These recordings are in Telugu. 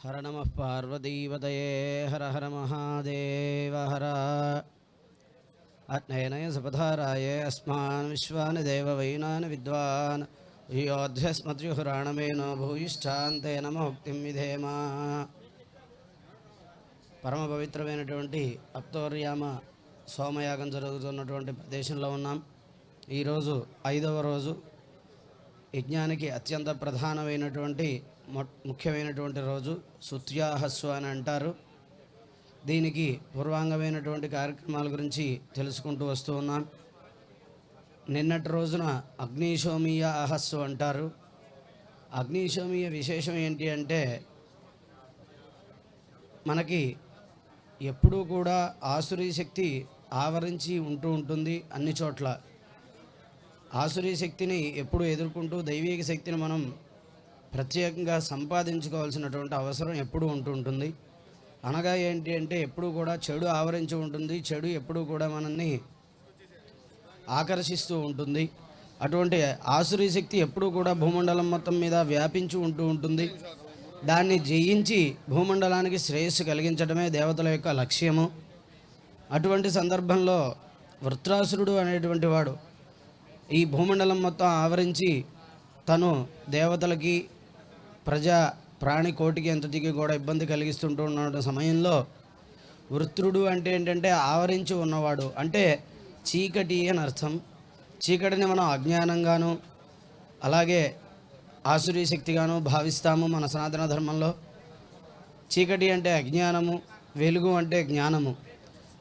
హర నమ పార్వతీవతయే హర హర మహాదేవ హర అగ్నయనయ సపధారాయ అస్మాన్ విశ్వాని దేవ వైనాన్ విద్వాన్ యోధ్యస్మద్యుహురాణమేనో భూయిష్టాంతే నమ ముక్తిం విధేమా పరమ పవిత్రమైనటువంటి అప్తోర్యామ సోమయాగం జరుగుతున్నటువంటి ప్రదేశంలో ఉన్నాం. ఈరోజు ఐదవ రోజు యజ్ఞానికి అత్యంత ప్రధానమైనటువంటి ముఖ్యమైనటువంటి రోజు సుత్యాహస్సు అని అంటారు. దీనికి పూర్వాంగమైనటువంటి కార్యక్రమాల గురించి తెలుసుకుంటూ వస్తూ ఉన్నాం. నిన్నటి రోజున అగ్నిశోమీయ అహస్సు అంటారు. అగ్నిశోమీయ విశేషం ఏంటి అంటే మనకి ఎప్పుడూ కూడా ఆసురీ శక్తి ఆవరించి ఉంటూ ఉంటుంది అన్ని చోట్ల. ఆసురీ శక్తిని ఎప్పుడు ఎదుర్కొంటూ దైవీక శక్తిని మనం ప్రత్యేకంగా సంపాదించుకోవాల్సినటువంటి అవసరం ఎప్పుడూ ఉంటూ ఉంటుంది. అనగా ఏంటి అంటే ఎప్పుడు కూడా చెడు ఆవరించి ఉంటుంది. చెడు ఎప్పుడు కూడా మనల్ని ఆకర్షిస్తూ ఉంటుంది. అటువంటి ఆసురీ శక్తి ఎప్పుడూ కూడా భూమండలం మొత్తం మీద వ్యాపించి ఉంటూ ఉంటుంది. దాన్ని జయించి భూమండలానికి శ్రేయస్సు కలిగించడమే దేవతల యొక్క లక్ష్యము. అటువంటి సందర్భంలో వృత్రాసురుడు అనేటువంటి వాడు ఈ భూమండలం మొత్తం ఆవరించి తను దేవతలకి ప్రజా ప్రాణి కోటికి దిగి కూడా ఇబ్బంది కలిగిస్తుంటూ ఉన్న సమయంలో వృత్రుడు అంటే ఏంటంటే ఆవరించి ఉన్నవాడు. అంటే చీకటి అని అర్థం. చీకటిని మనం అజ్ఞానంగాను అలాగే ఆసురీ శక్తిగాను భావిస్తాము మన సనాతన ధర్మంలో. చీకటి అంటే అజ్ఞానము వెలుగు అంటే జ్ఞానము.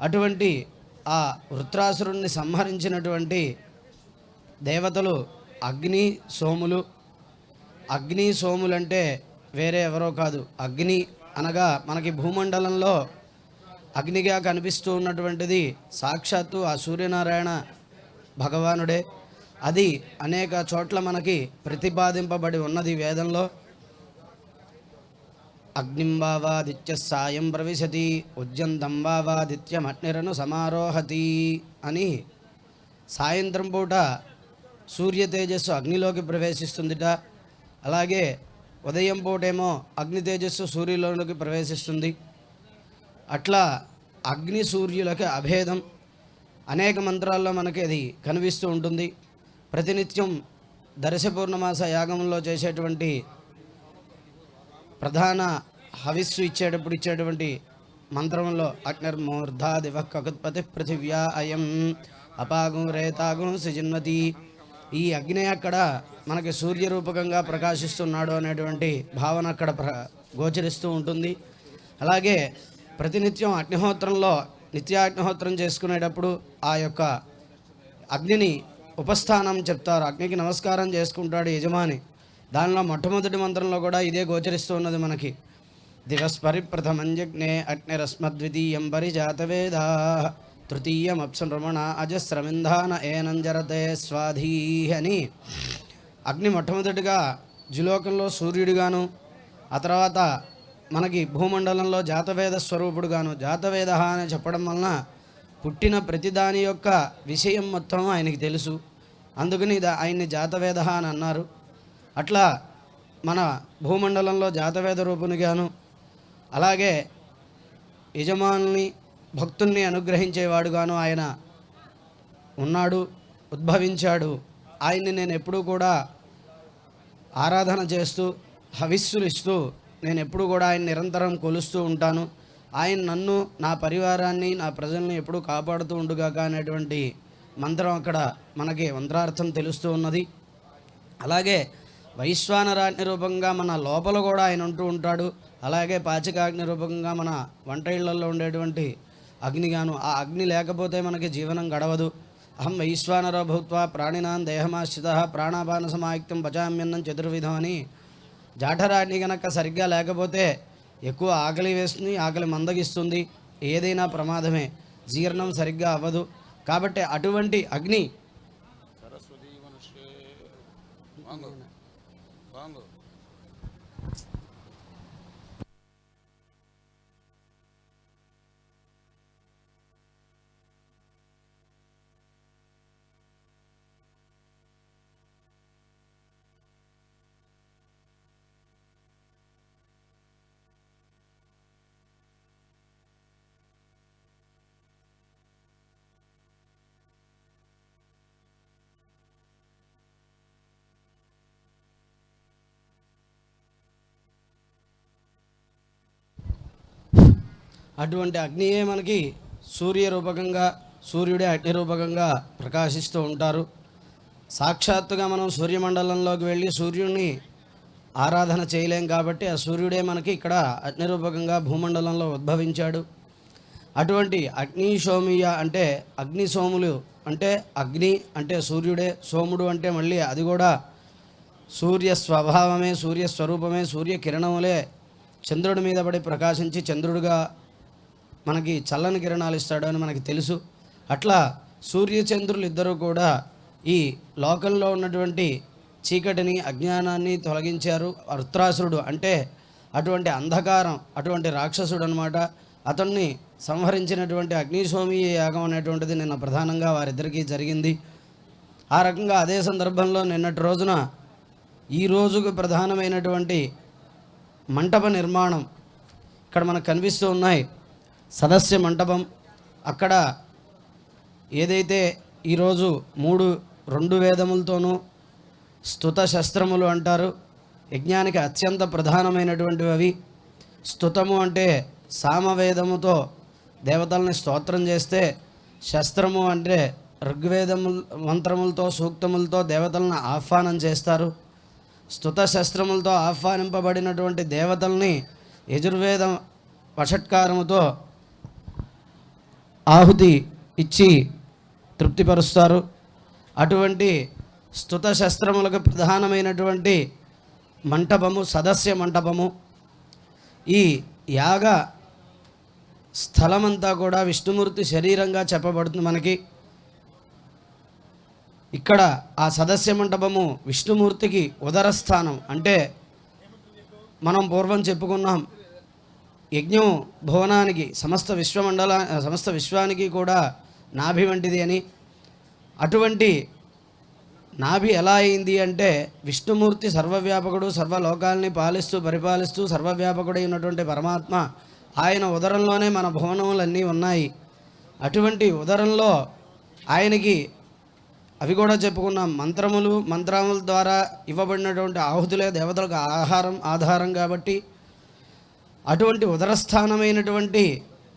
అటువంటి ఆ వృత్రాసురుణ్ణి సంహరించినటువంటి దేవతలు అగ్ని సోములు అగ్ని సోములంటే వేరే ఎవరో కాదు. అగ్ని అనగా మనకి భూమండలంలో అగ్నిగా కనిపిస్తూ ఉన్నటువంటిది సాక్షాత్తు ఆ సూర్యనారాయణ భగవానుడే. అది అనేక చోట్ల మనకి ప్రతిపాదింపబడి ఉన్నది వేదంలో. అగ్నింబావాదిత్య సాయం ప్రవిశతి ఉజ్జంతంబావాదిత్యమగ్నిరను సమారోహతి అని సాయంత్రం పూట సూర్య తేజస్సు అగ్నిలోకి ప్రవేశిస్తుందిట. అలాగే ఉదయం పూటేమో అగ్ని తేజస్సు సూర్యులోనికి ప్రవేశిస్తుంది. అట్లా అగ్ని సూర్యులకి అభేదం. అనేక మంత్రాల్లో మనకి అది కనిపిస్తూ ఉంటుంది. ప్రతినిత్యం దర్శపూర్ణమాస యాగంలో చేసేటువంటి ప్రధాన హవిస్సు ఇచ్చేటప్పుడు ఇచ్చేటువంటి మంత్రంలో అగ్నిర్మూర్ధా దివ కకుత్పతి పృథివ్యా అయం అపాగం రేతాగం సిజిన్వతి ఈ అగ్ని అక్కడ మనకి సూర్యరూపకంగా ప్రకాశిస్తున్నాడు అనేటువంటి భావన అక్కడ ప్ర గోచరిస్తూ ఉంటుంది. అలాగే ప్రతినిత్యం అగ్నిహోత్రంలో నిత్యాగ్నిహోత్రం చేసుకునేటప్పుడు ఆ యొక్క అగ్నిని ఉపస్థానం చెప్తారు. అగ్నికి నమస్కారం చేసుకుంటాడు యజమాని. దానిలో మొట్టమొదటి మంత్రంలో కూడా ఇదే గోచరిస్తూ ఉన్నది మనకి. దివస్పరి ప్రథమంజగ్నే అగ్నిరస్మద్వితీయం పరిజాతవేదా. తృతీయం అజస్రమింధాన ఏనంజరతే స్వాధీ అని అగ్ని మొట్టమొదటిగా జులోకంలో సూర్యుడిగాను ఆ తర్వాత మనకి భూమండలంలో జాతవేద స్వరూపుడుగాను జాతవేద అని చెప్పడం వలన పుట్టిన ప్రతిదాని యొక్క విషయం మొత్తం ఆయనకి తెలుసు. అందుకని ఆయన్ని జాతవేద అని అన్నారు. అట్లా మన భూమండలంలో జాతవేద రూపునిగాను అలాగే యజమానుని భక్తుల్ని అనుగ్రహించేవాడుగాను ఆయన ఉన్నాడు ఉద్భవించాడు. ఆయన్ని నేను ఎప్పుడూ కూడా ఆరాధన చేస్తూ హవిస్సులు ఇస్తూ నేను ఎప్పుడు కూడా ఆయన నిరంతరం కొలుస్తూ ఉంటాను. ఆయన నన్ను నా పరివారాన్ని నా ప్రజల్ని ఎప్పుడూ కాపాడుతూ ఉండుగాక అనేటువంటి మంత్రం అక్కడ మనకి మంత్రార్థం తెలుస్తూ ఉన్నది. అలాగే వైశ్వానరాజ్ఞ రూపంగా మన లోపల కూడా ఆయన ఉంటూ ఉంటాడు. అలాగే పాచికాగ్ని రూపంగా మన వంట ఇళ్ళలో ఉండేటువంటి అగ్నిగాను ఆ అగ్ని లేకపోతే మనకి జీవనం గడవదు. అహం వైశ్వానర భూత్వ ప్రాణినాన్ దేహమాశ్రిత ప్రాణాపాన సమాయుక్తం పచామ్యన్నం చతుర్విధం అని జాఠరాగ్ని గనక సరిగ్గా లేకపోతే ఎక్కువ ఆకలి వేస్తుంది ఆకలి మందగిస్తుంది. ఏదైనా ప్రమాదమే. జీర్ణం సరిగ్గా అవ్వదు. కాబట్టి అటువంటి అగ్ని అటువంటి అగ్నియే మనకి సూర్య రూపకంగా సూర్యుడే అగ్ని రూపకంగా ప్రకాశిస్తూ ఉంటారు. సాక్షాత్తుగా మనం సూర్యమండలంలోకి వెళ్ళి సూర్యుడిని ఆరాధన చేయలేం కాబట్టి ఆ సూర్యుడే మనకి ఇక్కడ అగ్ని రూపకంగా భూమండలంలో ఉద్భవించాడు. అటువంటి అగ్ని సోమియ అంటే అగ్ని సోములు అంటే అగ్ని అంటే సూర్యుడే సోముడు అంటే మళ్ళీ అది కూడా సూర్య స్వభావమే సూర్య స్వరూపమే సూర్య కిరణములే చంద్రుడి మీద పడి ప్రకాశించి చంద్రుడిగా మనకి చల్లని కిరణాలు ఇస్తాడు అని మనకి తెలుసు. అట్లా సూర్యచంద్రులు ఇద్దరూ కూడా ఈ లోకంలో ఉన్నటువంటి చీకటిని అజ్ఞానాన్ని తొలగించారు. వృత్రాసురుడు అంటే అటువంటి అంధకారం అటువంటి రాక్షసుడు అనమాట అతన్ని సంహరించినటువంటి అగ్నిస్వామి యాగం అనేటువంటిది నిన్న ప్రధానంగా వారిద్దరికీ జరిగింది. ఆ రకంగా అదే సందర్భంలో నిన్నటి రోజున ఈ రోజుకు ప్రధానమైనటువంటి మంటప నిర్మాణం ఇక్కడ మనకు కనిపిస్తూ ఉన్నాయి. సదస్య మంటపం. అక్కడ ఏదైతే ఈరోజు మూడు రెండు వేదములతోనూ స్తుత శస్త్రములు అంటారు యజ్ఞానికి అత్యంత ప్రధానమైనటువంటివి అవి. స్తుతము అంటే సామవేదముతో దేవతల్ని స్తోత్రం చేస్తే శస్త్రము అంటే ఋగ్వేదము మంత్రములతో సూక్తములతో దేవతలను ఆహ్వానం చేస్తారు. స్తుత శస్త్రములతో ఆహ్వానింపబడినటువంటి దేవతల్ని యజుర్వేదం వషట్కారముతో ఆహుతి ఇచ్చి తృప్తిపరుస్తారు. అటువంటి స్తుత శస్త్రములకు ప్రధానమైనటువంటి మంటపము సదస్య మంటపము. ఈ యాగ స్థలమంతా కూడా విష్ణుమూర్తి శరీరంగా చెప్పబడుతుంది మనకి. ఇక్కడ ఆ సదస్య మంటపము విష్ణుమూర్తికి ఉదరస్థానం. అంటే మనం పూర్వం చెప్పుకున్నాం యజ్ఞం భువనానికి సమస్త విశ్వమండల సమస్త విశ్వానికి కూడా నాభి వంటిది అని. అటువంటి నాభి ఎలా అయింది అంటే విష్ణుమూర్తి సర్వవ్యాపకుడు సర్వలోకాల్ని పాలిస్తూ పరిపాలిస్తూ సర్వవ్యాపకుడై ఉన్నటువంటి పరమాత్మ ఆయన ఉదరంలోనే మన భువనములన్నీ ఉన్నాయి. అటువంటి ఉదరంలో ఆయనకి అవి కూడా చెప్పుకున్నాం. మంత్రములు మంత్రముల ద్వారా ఇవ్వబడినటువంటి ఆహుతులే దేవతలకు ఆహారం ఆధారం కాబట్టి అటువంటి ఉదరస్థానమైనటువంటి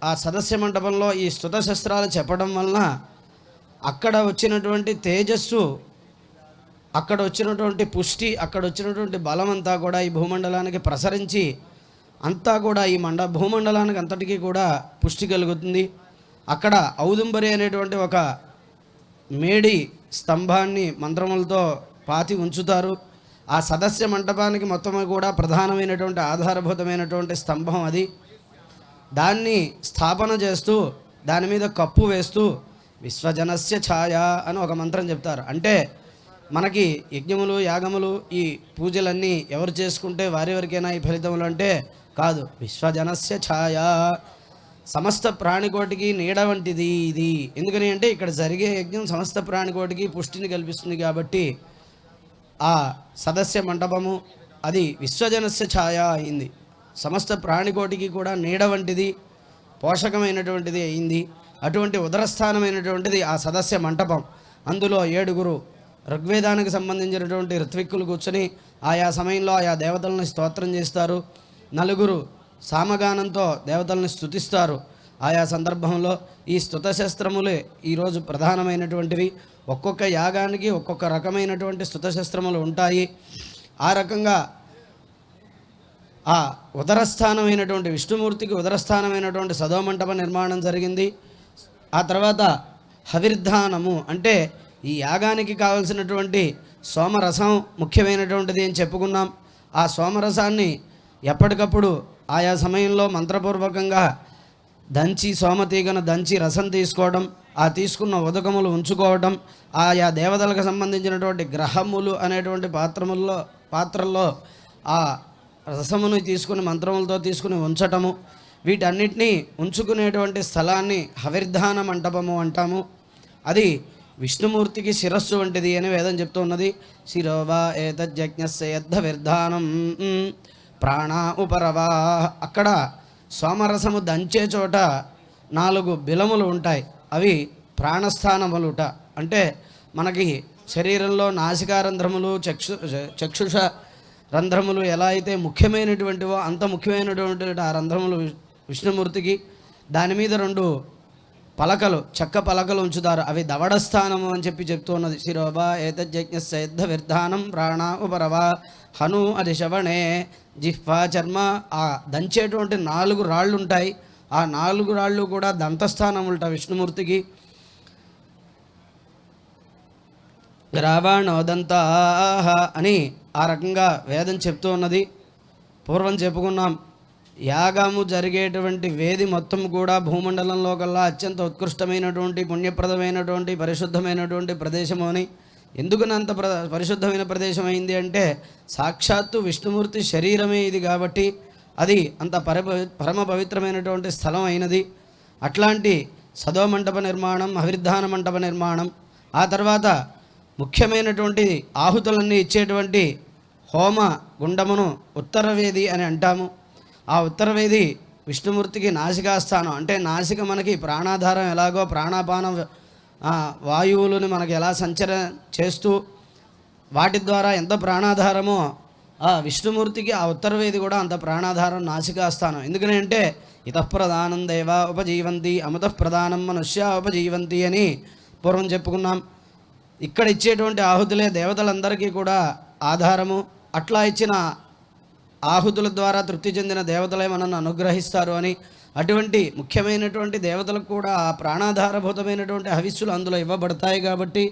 ఆ సదస్య మండపంలో ఈ స్థుత శస్త్రాలు చెప్పడం వలన అక్కడ వచ్చినటువంటి తేజస్సు అక్కడ వచ్చినటువంటి పుష్టి అక్కడ వచ్చినటువంటి బలం అంతా కూడా ఈ భూమండలానికి ప్రసరించి అంతా కూడా ఈ మండ భూమండలానికి అంతటికీ కూడా పుష్టి కలుగుతుంది. అక్కడ ఔదుంబరి అనేటువంటి ఒక మేడి స్తంభాన్ని మంత్రములతో పాతి ఉంచుతారు. ఆ సదస్య మంటపానికి మొత్తం కూడా ప్రధానమైనటువంటి ఆధారభూతమైనటువంటి స్తంభం అది. దాన్ని స్థాపన చేస్తూ దాని మీద కప్పు వేస్తూ విశ్వజనస్య ఛాయ అని ఒక మంత్రం చెప్తారు. అంటే మనకి యజ్ఞములు యాగములు ఈ పూజలన్నీ ఎవరు చేసుకుంటే వారి వరకైనా ఈ ఫలితములు అంటే కాదు. విశ్వజనస్య ఛాయ. సమస్త ప్రాణికోటికి నీడ వంటిది ఇది. ఎందుకని అంటే ఇక్కడ జరిగే యజ్ఞం సమస్త ప్రాణికోటికి పుష్టిని కల్పిస్తుంది కాబట్టి ఆ సదస్య మంటపము అది విశ్వజనస్య ఛాయ అయింది. సమస్త ప్రాణికోటికి కూడా నీడ వంటిది పోషకమైనటువంటిది అయింది. అటువంటి ఉదరస్థానమైనటువంటిది ఆ సదస్య మంటపం. అందులో ఏడుగురు ఋగ్వేదానికి సంబంధించినటువంటి ఋత్విక్కులు కూర్చొని ఆయా సమయంలో ఆయా దేవతలను స్తోత్రం చేస్తారు. నలుగురు సామగానంతో దేవతలను స్తుతిస్తారు. ఆయా సందర్భంలో ఈ స్తుతశస్త్రములే ఈరోజు ప్రధానమైనటువంటివి. ఒక్కొక్క యాగానికి ఒక్కొక్క రకమైనటువంటి స్తుతశస్త్రములు ఉంటాయి. ఆ రకంగా ఆ ఉదరస్థానమైనటువంటి విష్ణుమూర్తికి ఉదరస్థానమైనటువంటి సదోమంటప నిర్మాణం జరిగింది. ఆ తర్వాత హవిర్ధానము అంటే ఈ యాగానికి కావలసినటువంటి సోమరసం ముఖ్యమైనటువంటిది అని చెప్పుకున్నాం. ఆ సోమరసాన్ని ఎప్పటికప్పుడు ఆయా సమయంలో మంత్రపూర్వకంగా దంచి సోమతీగను దంచి రసం తీసుకోవడం ఆ తీసుకున్న ఉదకములు ఉంచుకోవడం ఆయా దేవతలకు సంబంధించినటువంటి గ్రహములు అనేటువంటి పాత్రముల్లో పాత్రల్లో ఆ రసమును తీసుకుని మంత్రములతో తీసుకుని ఉంచటము. వీటన్నిటినీ ఉంచుకునేటువంటి స్థలాన్ని హవిర్ధాన మంటపము అంటాము. అది విష్ణుమూర్తికి శిరస్సు వంటిది అని వేదం చెప్తూ ఉన్నది. శిరోవా ఏతజ్ఞస్యద్ధ విర్ధానం ప్రాణ ఉపరవా. అక్కడ సోమరసము దంచే చోట నాలుగు బిలములు ఉంటాయి. అవి ప్రాణస్థానములుట. అంటే మనకి శరీరంలో నాసికారంధ్రములు చక్షు చక్షుష రంధ్రములు ఎలా అయితే ముఖ్యమైనటువంటివో అంత ముఖ్యమైనటువంటి ఆ రంధ్రములు విష్ణుమూర్తికి. దాని మీద రెండు పలకలు చెక్క పలకలు ఉంచుతారు. అవి దవడస్థానము అని చెప్పి చెప్తూ ఉన్నది. శిరోభ ఏతజ్ఞస్యద్ధ విర్ధానం ప్రాణ ఉపరవ హను అది శవణే. జిహ్వా చర్మ ఆ దంచేటువంటి నాలుగు రాళ్ళు ఉంటాయి ఆ నాలుగు రాళ్ళు కూడా దంతస్థానం విష్ణుమూర్తికి. గ్రావాణోదంతాహ అని ఆ రకంగా వేదం చెప్తూ ఉన్నది. పూర్వం చెప్పుకున్నాం. యాగము జరిగేటువంటి వేది మొత్తం కూడా భూమండలంలో కల్లా అత్యంత ఉత్కృష్టమైనటువంటి పుణ్యప్రదమైనటువంటి పరిశుద్ధమైనటువంటి ప్రదేశము అని. ఎందుకనంత ప్ర పరిశుద్ధమైన ప్రదేశం అయింది అంటే సాక్షాత్తు విష్ణుమూర్తి శరీరమే ఇది కాబట్టి అది అంత పర పరమ పవిత్రమైనటువంటి స్థలం అయినది. అట్లాంటి సదో మంటప నిర్మాణం అవిర్ధాన మంటప నిర్మాణం ఆ తర్వాత ముఖ్యమైనటువంటి ఆహుతులన్నీ ఇచ్చేటువంటి హోమ గుండమును ఉత్తరవేది అని అంటాము. ఆ ఉత్తరవేది విష్ణుమూర్తికి నాసికాస్థానం. అంటే నాసిక మనకి ప్రాణాధారం ఎలాగో ప్రాణాపానం వాయువులను మనకి ఎలా సంచర చేస్తూ వాటి ద్వారా ఎంత ప్రాణాధారమో ఆ విష్ణుమూర్తికి ఆ ఉత్తరవేది కూడా అంత ప్రాణాధారం నాసికాస్థానం. ఎందుకంటే ఇతఃప్రధానం దేవ ఉపజీవంతి అమృత ప్రధానం మనుష్య ఉపజీవంతి అని పూర్వం చెప్పుకున్నాం. ఇక్కడ ఇచ్చేటువంటి ఆహుతులే దేవతలందరికీ కూడా ఆధారము. అట్లా ఇచ్చిన ఆహుతుల ద్వారా తృప్తి చెందిన దేవతలే మనల్ని అనుగ్రహిస్తారు అని అటువంటి ముఖ్యమైనటువంటి దేవతలకు కూడా ఆ ప్రాణాధారభూతమైనటువంటి హవిస్సులు అందులో ఇవ్వబడతాయి కాబట్టి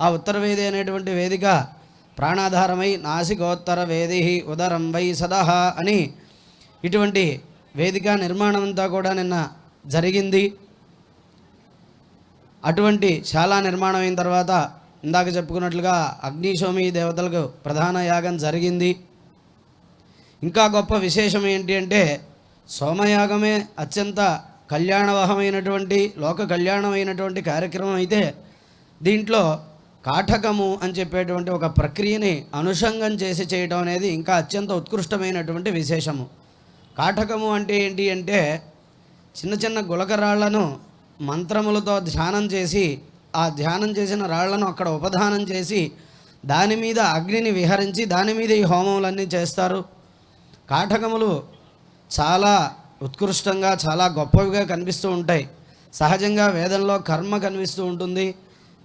ఆ ఉత్తరవేది అనేటువంటి వేదిక ప్రాణాధారమై నాసికోత్తర వేది ఉదరం వై సదహ అని ఇటువంటి వేదిక నిర్మాణం అంతా కూడా నిన్న జరిగింది. అటువంటి శాలా నిర్మాణం అయిన తర్వాత ఇందాక చెప్పుకున్నట్లుగా అగ్నిశోమి దేవతలకు ప్రధాన యాగం జరిగింది. ఇంకా గొప్ప విశేషం ఏంటి అంటే సోమయాగమే అత్యంత కళ్యాణవహమైనటువంటి లోక కళ్యాణమైనటువంటి కార్యక్రమం అయితే దీంట్లో కాఠకము అని చెప్పేటువంటి ఒక ప్రక్రియని అనుషంగం చేసి చేయడం అనేది ఇంకా అత్యంత ఉత్కృష్టమైనటువంటి విశేషము. కాఠకము అంటే ఏంటి అంటే చిన్న చిన్న గులకరాళ్ళను మంత్రములతో ధ్యానం చేసి ఆ ధ్యానం చేసిన రాళ్ళను అక్కడ ఉపధానం చేసి దాని మీద అగ్నిని విహరించి దాని మీద ఈ హోమములన్నీ చేస్తారు. కాఠకములు చాలా ఉత్కృష్టంగా చాలా గొప్పవిగా కనిపిస్తూ ఉంటాయి. సహజంగా వేదంలో కర్మ కనిపిస్తూ ఉంటుంది.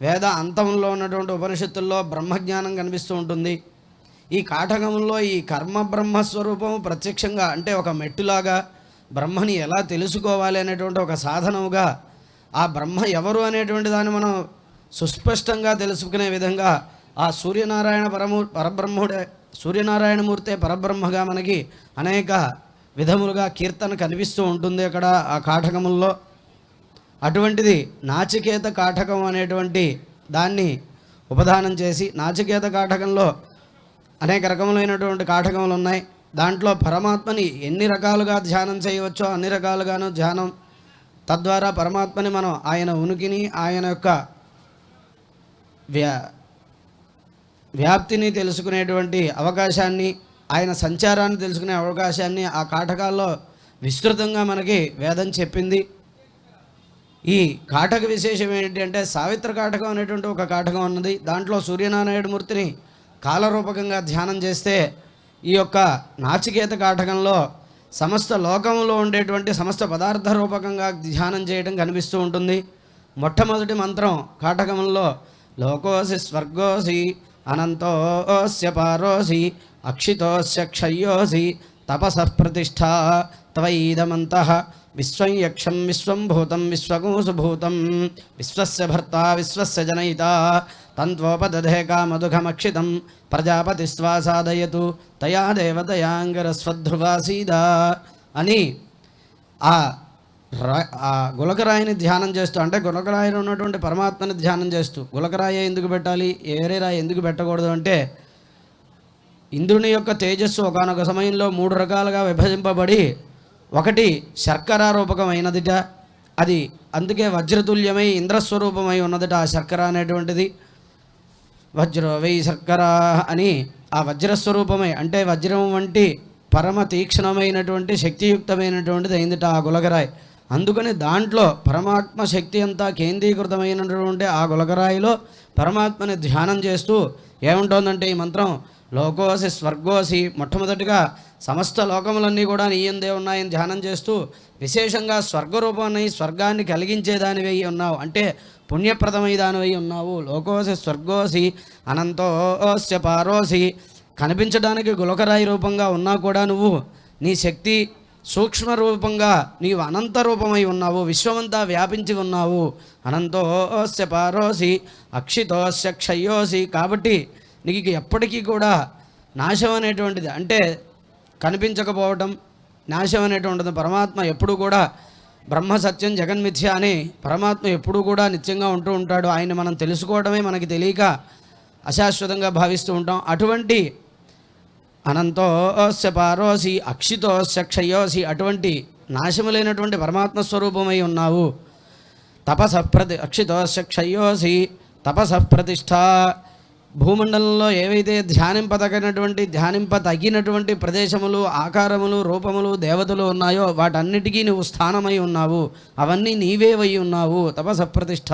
వేద అంతంలో ఉన్నటువంటి ఉపనిషత్తుల్లో బ్రహ్మజ్ఞానం కనిపిస్తూ ఉంటుంది. ఈ కాఠకములో ఈ కర్మ బ్రహ్మస్వరూపము ప్రత్యక్షంగా అంటే ఒక మెట్టులాగా బ్రహ్మని ఎలా తెలుసుకోవాలి అనేటువంటి ఒక సాధనముగా ఆ బ్రహ్మ ఎవరు అనేటువంటి దాన్ని మనం సుస్పష్టంగా తెలుసుకునే విధంగా ఆ సూర్యనారాయణ పరము పరబ్రహ్ముడే సూర్యనారాయణమూర్తే పరబ్రహ్మగా మనకి అనేక విధములుగా కీర్తన కనిపిస్తూ ఉంటుంది అక్కడ ఆ కాఠకముల్లో అటువంటిది నాచికేత కాఠకం అనేటువంటి దాన్ని ఉపదానం చేసి నాచికేత కాఠకంలో అనేక రకములైనటువంటి కాఠకములు ఉన్నాయి. దాంట్లో పరమాత్మని ఎన్ని రకాలుగా ధ్యానం చేయవచ్చో అన్ని రకాలుగాను ధ్యానం తద్వారా పరమాత్మని మనం ఆయన ఉనికిని ఆయన యొక్క వ్యా వ్యాప్తిని తెలుసుకునేటువంటి అవకాశాన్ని ఆయన సంచారాన్ని తెలుసుకునే అవకాశాన్ని ఆ కాటకాల్లో విస్తృతంగా మనకి వేదం చెప్పింది. ఈ కాటక విశేషం ఏంటంటే సావిత్ర కాటకం అనేటువంటి ఒక కాటకం ఉన్నది. దాంట్లో సూర్యనారాయణ మూర్తిని కాలరూపకంగా ధ్యానం చేస్తే ఈ యొక్క నాచికేత కాటకంలో సమస్త లోకంలో ఉండేటువంటి సమస్త పదార్థ రూపకంగా ధ్యానం చేయడం కనిపిస్తూ ఉంటుంది. మొట్టమొదటి మంత్రం కాటకంలో లోకోసి స్వర్గోసి అనంతోస్య పారోసి అక్షితోస్య క్షయ్యోసి తపస ప్రతిష్ట త్వయిదమంత. విశ్వం యక్షం విశ్వం భూతం విశ్వకూసుభూతం విశ్వస్య భర్త విశ్వస్య జనయిత. తంత్వోపదధే కామదుఖమక్షితం. ప్రజాపతి స్వాసాదయతు తయా దేవతయాంగరస్వధ్రువాసీద అని ఆ ఆ గులకరాయిని ధ్యానం చేస్తూ అంటే గులకరాయిలో ఉన్నటువంటి పరమాత్మని ధ్యానం చేస్తూ గులకరాయి ఎందుకు పెట్టాలి? వేరే రాయి ఎందుకు పెట్టకూడదు అంటే ఇంద్రుని యొక్క తేజస్సు ఒకనొక సమయంలో మూడు రకాలుగా విభజింపబడి ఒకటి శర్కర రూపకమైనదిట అది అందుకే వజ్రతుల్యమై ఇంద్రస్వరూపమై ఉన్నదిట ఆ శర్కర అనేటువంటిది. వజ్రో వై శర్కర అని ఆ వజ్రస్వరూపమై అంటే వజ్రం వంటి పరమ తీక్షణమైనటువంటి శక్తియుక్తమైనటువంటిది అయిందిట ఆ గులకరాయి. అందుకని దాంట్లో పరమాత్మ శక్తి అంతా కేంద్రీకృతమైనటువంటి ఆ గులకరాయిలో పరమాత్మని ధ్యానం చేస్తూ ఏముంటుందంటే ఈ మంత్రం లోకోసి స్వర్గోసి మొట్టమొదటిగా సమస్త లోకములన్నీ కూడా నీయందే ఉన్నాయని ధ్యానం చేస్తూ విశేషంగా స్వర్గరూపాన్ని స్వర్గాన్ని కలిగించేదానివై ఉన్నావు. అంటే పుణ్యప్రదమై దానివై ఉన్నావు. లోకోసి స్వర్గోసి అనంతోస్య పారోసి. కనిపించడానికి గులకరాయి రూపంగా ఉన్నా కూడా నువ్వు నీ శక్తి సూక్ష్మ రూపంగా నీవు అనంత రూపమై ఉన్నావు విశ్వమంతా వ్యాపించి ఉన్నావు. అనంతోస్య పారోసి అక్షితోస్య క్షయోసి. కాబట్టి నీకు ఎప్పటికీ కూడా నాశం అనేటువంటిది అంటే కనిపించకపోవటం నాశం అనేటువంటిది పరమాత్మ ఎప్పుడు కూడా బ్రహ్మ సత్యం జగన్మిథ్య అని పరమాత్మ ఎప్పుడూ కూడా నిత్యంగా ఉంటూ ఉంటాడు. ఆయన మనం తెలుసుకోవడమే మనకి తెలియక అశాశ్వతంగా భావిస్తూ ఉంటాం. అటువంటి అనంతోస్య పారోసి అక్షితోస్య క్షయోసి అటువంటి నాశము లేనటువంటి పరమాత్మ స్వరూపమై ఉన్నావు. తపస ప్రతి అక్షితోస్య క్షయోసి తపస ప్రతిష్ట భూమండలంలో ఏవైతే ధ్యానింపదగినటువంటి ధ్యానింప తగినటువంటి ప్రదేశములు ఆకారములు రూపములు దేవతలు ఉన్నాయో వాటన్నిటికీ నువ్వు స్థానమై ఉన్నావు. అవన్నీ నీవేవై ఉన్నావు. తపస ప్రతిష్ట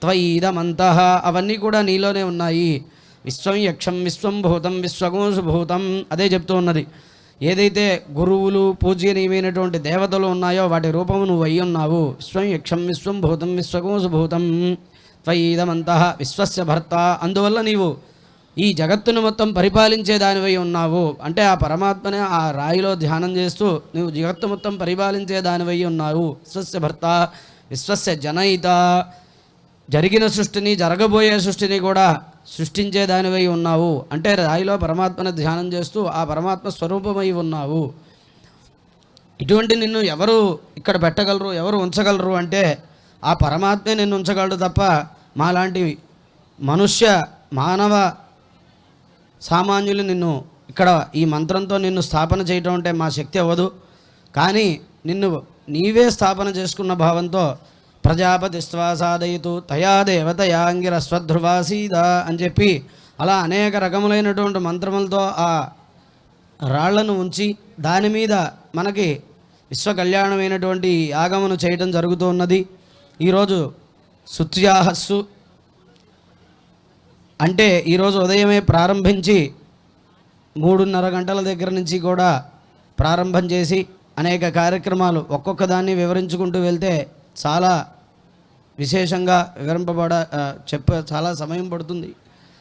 త్వయిదమంతః. అవన్నీ కూడా నీలోనే ఉన్నాయి. విశ్వం యక్షం విశ్వం భూతం విశ్వకోసు భూతం. అదే చెప్తూ ఉన్నది. ఏదైతే గురువులు పూజనీయమైనటువంటి దేవతలు ఉన్నాయో వాటి రూపము నువ్వు అయి ఉన్నావు. విశ్వం యక్షం విశ్వం భూతం విశ్వకోసు భూతం. త్వయిదమంతః విశ్వస్య భర్త. అందువల్ల నీవు ఈ జగత్తును మొత్తం పరిపాలించే దానివై ఉన్నావు. అంటే ఆ పరమాత్మనే ఆ రాయిలో ధ్యానం చేస్తూ నువ్వు జగత్తు మొత్తం పరిపాలించే దానివై ఉన్నావు. విశ్వస్య భర్త విశ్వస్య జనయిత. జరిగిన సృష్టిని జరగబోయే సృష్టిని కూడా సృష్టించే దానివై ఉన్నావు. అంటే రాయిలో పరమాత్మను ధ్యానం చేస్తూ ఆ పరమాత్మ స్వరూపమై ఉన్నావు. ఇటువంటి నిన్ను ఎవరు ఇక్కడ పెట్టగలరు ఎవరు ఉంచగలరు అంటే ఆ పరమాత్మే నిన్ను ఉంచగలడు తప్ప మాలాంటి మనుష్య మానవ సామాన్యులు నిన్ను ఇక్కడ ఈ మంత్రంతో నిన్ను స్థాపన చేయటం అంటే మా శక్తి అవ్వదు. కానీ నిన్ను నీవే స్థాపన చేసుకున్న భావంతో ప్రజాపతి శ్వాసాదయతు తయా దేవతయాంగిరస్వధ్రువాసీద అని చెప్పి అలా అనేక రకములైనటువంటి మంత్రములతో ఆ రాళ్ళను ఉంచి దాని మీద మనకి విశ్వ కళ్యాణమైనటువంటి యాగమును చేయటం జరుగుతూ ఉన్నది. ఈరోజు సుత్యాహస్సు అంటే ఈరోజు ఉదయమే ప్రారంభించి మూడున్నర గంటల దగ్గర నుంచి కూడా ప్రారంభం చేసి అనేక కార్యక్రమాలు ఒక్కొక్క దాన్ని వివరించుకుంటూ వెళ్తే చాలా విశేషంగా వివరింపబడ చెప్ప చాలా సమయం పడుతుంది.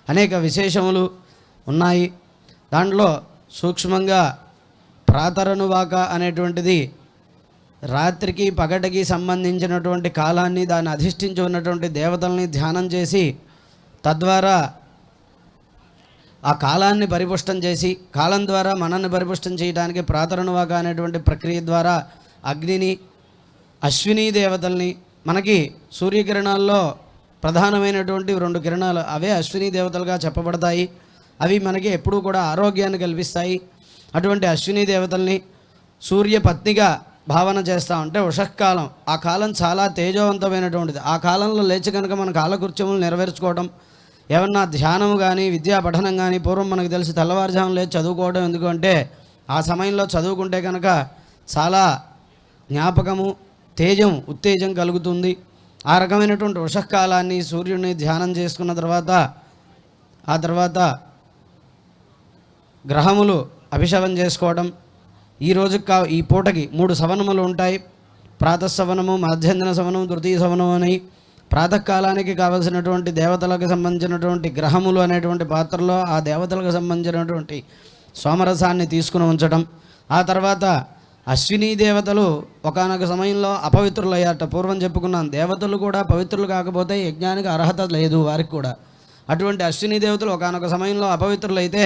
అనేక విశేషములు ఉన్నాయి. దాంట్లో సూక్ష్మంగా ప్రాతరనువాక అనేటువంటిది రాత్రికి పగటికి సంబంధించినటువంటి కాలాన్ని దాన్ని అధిష్ఠించి ఉన్నటువంటి దేవతల్ని ధ్యానం చేసి తద్వారా ఆ కాలాన్ని పరిపుష్టం చేసి కాలం ద్వారా మనల్ని పరిపుష్టం చేయడానికి ప్రాతరణువాక అనేటువంటి ప్రక్రియ ద్వారా అగ్నిని అశ్విని దేవతల్ని మనకి సూర్యకిరణాల్లో ప్రధానమైనటువంటి రెండు కిరణాలు అవే అశ్విని దేవతలుగా చెప్పబడతాయి. అవి మనకి ఎప్పుడూ కూడా ఆరోగ్యాన్ని కల్పిస్తాయి. అటువంటి అశ్విని దేవతల్ని సూర్య పత్నిగా భావన చేస్తా ఉంటే ఉషకాలం ఆ కాలం చాలా తేజవంతమైనటువంటిది. ఆ కాలంలో లేచి కనుక మన కాలకృత్యములు నెరవేర్చుకోవడం ఏమన్నా ధ్యానం కానీ విద్యా పఠనం కానీ పూర్వం మనకు తెలిసి తెల్లవారుజాము లేచి చదువుకోవడం ఎందుకంటే ఆ సమయంలో చదువుకుంటే కనుక చాలా జ్ఞాపకము తేజం ఉత్తేజం కలుగుతుంది. ఆ రకమైనటువంటి వృషకాలాన్ని సూర్యుడిని ధ్యానం చేసుకున్న తర్వాత ఆ తర్వాత గ్రహములు అభిషేకం చేసుకోవడం. ఈ రోజు కా ఈ పూటకి మూడు సవనములు ఉంటాయి. ప్రాతస్సవనము మధ్యంతన సవనం తృతీయ సవనం అని. ప్రాతకాలానికి కావలసినటువంటి దేవతలకు సంబంధించినటువంటి గ్రహములు అనేటువంటి పాత్రలో ఆ దేవతలకు సంబంధించినటువంటి సోమరసాన్ని తీసుకుని ఉంచడం. ఆ తర్వాత అశ్విని దేవతలు ఒకానొక సమయంలో అపవిత్రులయ్యారట. పూర్వం చెప్పుకున్నాం దేవతలు కూడా పవిత్రులు కాకపోతే యజ్ఞానికి అర్హత లేదు వారికి కూడా. అటువంటి అశ్విని దేవతలు ఒకానొక సమయంలో అపవిత్రులైతే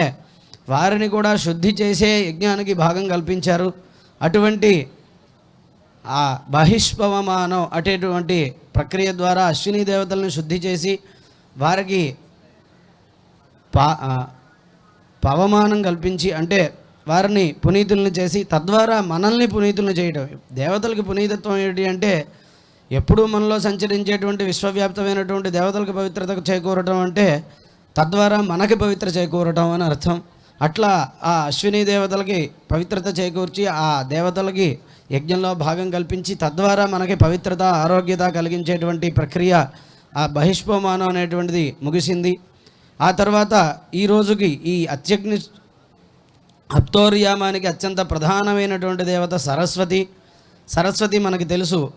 వారిని కూడా శుద్ధి చేసే యజ్ఞానికి భాగం కల్పించారు. అటువంటి ఆ బహిష్పవమానం అటేటువంటి ప్రక్రియ ద్వారా అశ్విని దేవతలను శుద్ధి చేసి వారికి పా పవమానం కల్పించి అంటే వారిని పునీతుల్ని చేసి తద్వారా మనల్ని పునీతులను చేయడం దేవతలకి పునీతత్వం ఏంటి అంటే ఎప్పుడూ మనలో సంచరించేటువంటి విశ్వవ్యాప్తమైనటువంటి దేవతలకు పవిత్రతకు చేకూరటం అంటే తద్వారా మనకి పవిత్ర చేకూరటం అని అర్థం. అట్లా ఆ అశ్విని దేవతలకి పవిత్రత చేకూర్చి ఆ దేవతలకి యజ్ఞంలో భాగం కల్పించి తద్వారా మనకి పవిత్రత ఆరోగ్యత కలిగించేటువంటి ప్రక్రియ ఆ బహిష్పమానం అనేటువంటిది ముగిసింది. ఆ తర్వాత ఈ రోజుకి ఈ అత్యగ్ని అప్తోర్యామానికి అత్యంత ప్రధానమైనటువంటి దేవత సరస్వతి. సరస్వతి మనకి తెలుసు.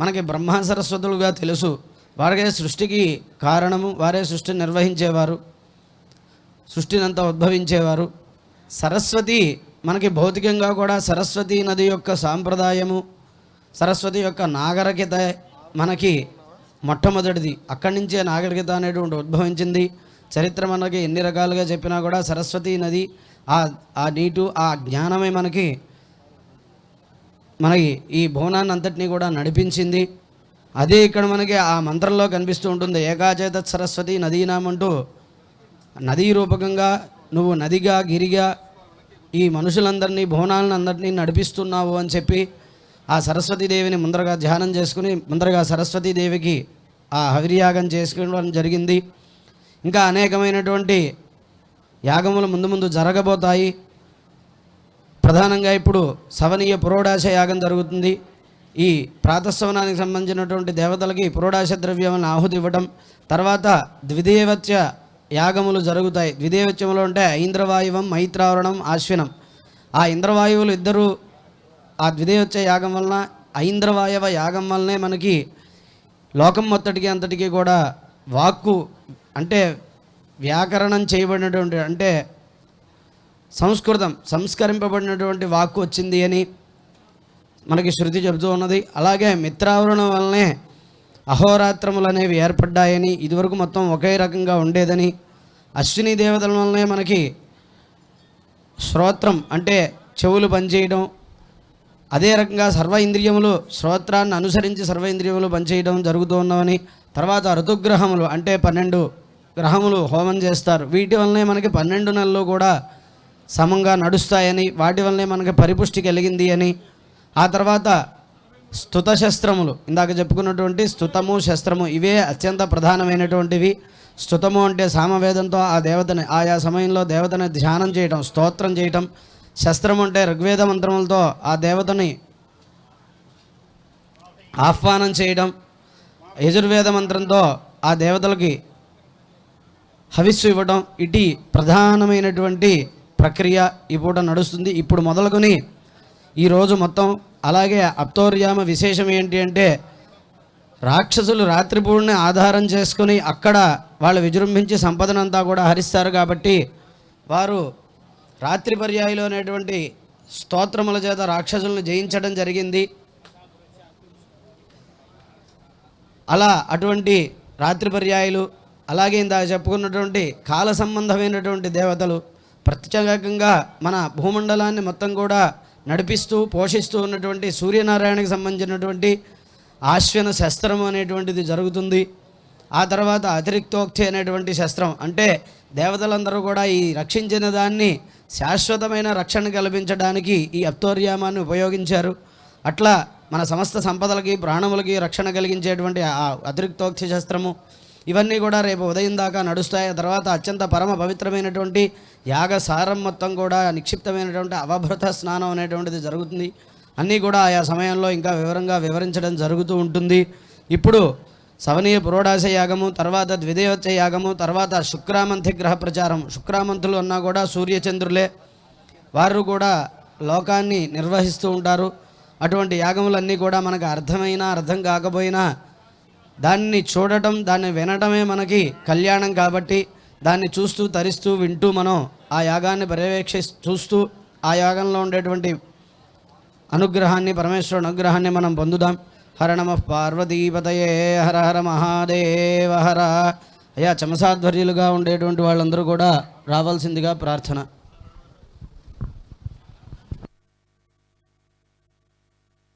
మనకి బ్రహ్మ సరస్వతులుగా తెలుసు. వారే సృష్టికి కారణము వారే సృష్టిని నిర్వహించేవారు. సృష్టినంతా ఉద్భవించేవారు. సరస్వతి మనకి భౌతికంగా కూడా సరస్వతి నది యొక్క సాంప్రదాయము సరస్వతి యొక్క నాగరికత మనకి మొట్టమొదటిది. అక్కడి నుంచే నాగరికత అనేటువంటి ఉద్భవించింది. చరిత్ర మనకి ఎన్ని రకాలుగా చెప్పినా కూడా సరస్వతి నది ఆ ఆ నీటు ఆ జ్ఞానమే మనకి మనకి ఈ భువనాన్ని అంతటినీ కూడా నడిపించింది. అదే ఇక్కడ మనకి ఆ మంత్రంలో కనిపిస్తూ ఉంటుంది ఏకాచేత సరస్వతి నదీనామంటూ నదీ రూపకంగా నువ్వు నదిగా గిరిగా ఈ మనుషులందరినీ భువనాలను అందరినీ నడిపిస్తున్నావు అని చెప్పి ఆ సరస్వతీదేవిని ముందరగా ధ్యానం చేసుకుని ముందరగా సరస్వతీదేవికి ఆ హవిర్యాగం చేసుకోవడం జరిగింది. ఇంకా అనేకమైనటువంటి యాగములు ముందు ముందు జరగబోతాయి. ప్రధానంగా ఇప్పుడు సవనీయ పురోడాశ యాగం జరుగుతుంది. ఈ ప్రాతస్సవనానికి సంబంధించినటువంటి దేవతలకి పురోడాశ ద్రవ్యములను ఆహుతి ఇవ్వడం తర్వాత ద్విదేవత్య యాగములు జరుగుతాయి. ద్విదేవత్యములు అంటే ఐంద్రవాయువం మైత్రావరణం ఆశ్వినం. ఆ ఇంద్రవాయువులు ఇద్దరు ఆ ద్విదేవత్య యాగం వలన ఐంద్రవాయవ యాగం వలనే మనకి లోకం మొత్తటికి అంతటికి కూడా వాక్కు అంటే వ్యాకరణం చేయబడినటువంటి అంటే సంస్కృతం సంస్కరింపబడినటువంటి వాక్కు వచ్చింది అని మనకి శృతి చెబుతూ ఉన్నది. అలాగే మిత్రావరణం వల్లనే అహోరాత్రములు అనేవి ఏర్పడ్డాయని ఇదివరకు మొత్తం ఒకే రకంగా ఉండేదని అశ్విని దేవతల వల్లనే మనకి శ్రోత్రం అంటే చెవులు పనిచేయడం అదే రకంగా సర్వ ఇంద్రియములు శ్రోత్రాన్ని అనుసరించి సర్వ ఇంద్రియములు పనిచేయడం జరుగుతూ ఉన్నవని తర్వాత ఋతుగ్రహములు అంటే పన్నెండు గ్రహములు హోమం చేస్తారు. వీటి వల్లనే మనకి పన్నెండు నెలలు కూడా సమంగా నడుస్తాయని వాటి వల్లనే మనకి పరిపుష్టి కలిగింది అని. ఆ తర్వాత స్థుత శస్త్రములు ఇందాక చెప్పుకున్నటువంటి స్థుతము శస్త్రము ఇవే అత్యంత ప్రధానమైనటువంటివి. స్థుతము అంటే సామవేదంతో ఆ దేవతని ఆయా సమయంలో దేవతని ధ్యానం చేయటం స్తోత్రం చేయటం. శస్త్రం అంటే ఋగ్వేద మంత్రములతో ఆ దేవతని ఆహ్వానం చేయడం యజుర్వేద మంత్రంతో ఆ దేవతలకి హవిస్సు ఇవ్వడం ఇటీ ప్రధానమైనటువంటి ప్రక్రియ ఈ పూట నడుస్తుంది. ఇప్పుడు మొదలుకొని ఈరోజు మొత్తం అలాగే అప్తోర్యామ విశేషం ఏంటి అంటే రాక్షసులు రాత్రిపూడిని ఆధారం చేసుకుని అక్కడ వాళ్ళు విజృంభించి సంపదనంతా కూడా హరిస్తారు కాబట్టి వారు రాత్రి పర్యాయలో అనేటువంటి స్తోత్రముల చేత రాక్షసులను జయించడం జరిగింది. అలా అటువంటి రాత్రి పర్యాయాలు అలాగే ఇందాక చెప్పుకున్నటువంటి కాల సంబంధమైనటువంటి దేవతలు ప్రత్యేకంగా మన భూమండలాన్ని మొత్తం కూడా నడిపిస్తూ పోషిస్తూ ఉన్నటువంటి సూర్యనారాయణకి సంబంధించినటువంటి ఆశ్వన శస్త్రం అనేటువంటిది జరుగుతుంది. ఆ తర్వాత అతిరిక్తోక్తి అనేటువంటి శస్త్రం. అంటే దేవతలందరూ కూడా ఈ రక్షించిన దాన్ని శాశ్వతమైన రక్షణ కల్పించడానికి ఈ అప్తోర్యామాన్ని ఉపయోగించారు. అట్లా మన సమస్త సంపదలకి ప్రాణములకి రక్షణ కలిగించేటువంటి ఆ అతిరిక్తోక్తి శస్త్రము ఇవన్నీ కూడా రేపు ఉదయం దాకా నడుస్తాయి. ఆ తర్వాత అత్యంత పరమ పవిత్రమైనటువంటి యాగ సారం మొత్తం కూడా నిక్షిప్తమైనటువంటి అవభృత స్నానం అనేటువంటిది జరుగుతుంది. అన్నీ కూడా ఆయా సమయంలో ఇంకా వివరంగా వివరించడం జరుగుతూ ఉంటుంది. ఇప్పుడు సవనీయ పురోడాశ యాగము తర్వాత ద్విదేవత్య యాగము తర్వాత శుక్రామంతి గ్రహ ప్రచారం. శుక్రామంతులు అన్నా కూడా సూర్యచంద్రులే వారు కూడా లోకాన్ని నిర్వహిస్తూ ఉంటారు. అటువంటి యాగములన్నీ కూడా మనకు అర్థమైనా అర్థం కాకపోయినా దాన్ని చూడటం దాన్ని వినటమే మనకి కళ్యాణం కాబట్టి దాన్ని చూస్తూ తరిస్తూ వింటూ మనం ఆ యాగాన్ని పర్యవేక్షి చూస్తూ ఆ యాగంలో ఉండేటువంటి అనుగ్రహాన్ని పరమేశ్వరుడు అనుగ్రహాన్ని మనం పొందుదాం. హర నమ పార్వతీపతయే హర హర మహాదేవ హర. అయ్యా చమసాధ్వర్యులుగా ఉండేటువంటి వాళ్ళందరూ కూడా రావాల్సిందిగా ప్రార్థన.